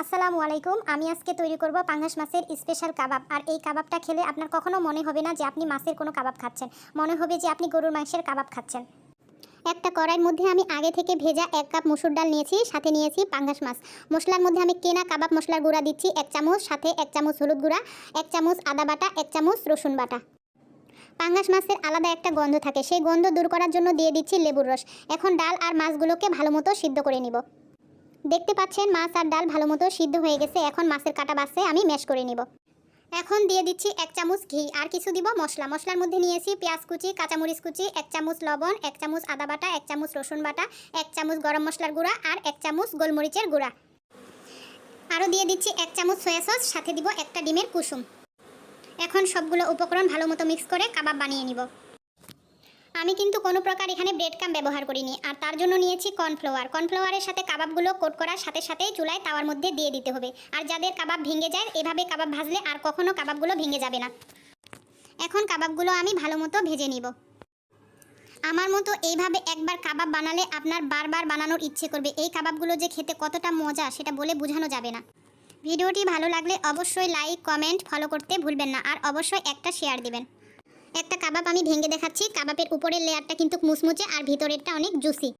আসসালামু আলাইকুম। আমি আজকে তৈরি করব পাঙ্গাস মাছের স্পেশাল কাবাব। আর এই কাবাবটা খেলে আপনার কখনো মনে হবে না যে আপনি মাছের কোনো কাবাব খাচ্ছেন। মনে হবে যে আপনি গরুর মাংসের কাবাব খাচ্ছেন। একটা কড়াইয়ের মধ্যে আমি আগে থেকে ভেজা এক কাপ মুসুর ডাল নিয়েছি, সাথে নিয়েছি পাঙ্গাস মাছ। মশলার মধ্যে আমি কেনা কাবাব মশলার গুঁড়া দিচ্ছি, এক চামচ, সাথে এক চামচ হলুদ গুঁড়া, এক চামচ আদা বাটা, এক চামচ রসুন বাটা। পাঙ্গাস মাছের আলাদা একটা গন্ধ থাকে, সেই গন্ধ দূর করার জন্য দিয়ে দিচ্ছি লেবুর রস। এখন ডাল আর মাছগুলোকে ভালো মতো সিদ্ধ করে নিব। দেখতে পাচ্ছেন, মাছ আর ডাল ভালো মতো সিদ্ধ হয়ে গেছে। এখন মাছের কাটা বাসে আমি ম্যাশ করে নিব। এখন দিয়ে দিচ্ছি এক চামচ ঘি, আর কিছু দিব মশলা। মশলার মধ্যে নিয়েছি পেঁয়াজ কুচি, কাঁচামরিচ কুচি, এক চামচ লবণ, এক চামচ আদা বাটা, এক চামচ রসুন বাটা, এক চামচ গরম মশলার গুঁড়া, আর এক চামচ গোলমরিচের গুঁড়া। আরও দিয়ে দিচ্ছি এক চামচ সয়া সস, সাথে দিব একটা ডিমের কুসুম। এখন সবগুলো উপকরণ ভালো মতো মিক্স করে কাবাব বানিয়ে নিব। আমি কিন্তু কোনো প্রকার এখানে ব্রেড কাম ব্যবহার করিনি। আর তার জন্য নিয়েছি কর্নফ্লাওয়ার কর্নফ্লাওয়ারের সাথে কাবাবগুলো কোট করার সাথে সাথে চুলায় তাওয়ার মধ্যে দিয়ে দিতে হবে। আর যাদের কাবাব ভেঙে যায়, এভাবে কাবাব ভাজলে আর কখনো কাবাবগুলো ভেঙে যাবে না। এখন কাবাবগুলো আমি ভালো মতো ভেজে নিব। আমার মতো এইভাবে একবার কাবাব বানালে আপনার বারবার বানানোর ইচ্ছে করবে। এই কাবাবগুলো যে খেতে কতটা মজা, সেটা বলে বোঝানো যাবে না। ভিডিওটি ভালো লাগলে অবশ্যই লাইক কমেন্ট ফলো করতে ভুলবেন না। আর অবশ্যই একটা শেয়ার দিবেন। একটা কাবাব আমি ভেঙে দেখাচ্ছি কাবাবের উপরের লেয়ারটা কিন্তু মুচমুচে আর ভিতরেরটা অনেক জুসি।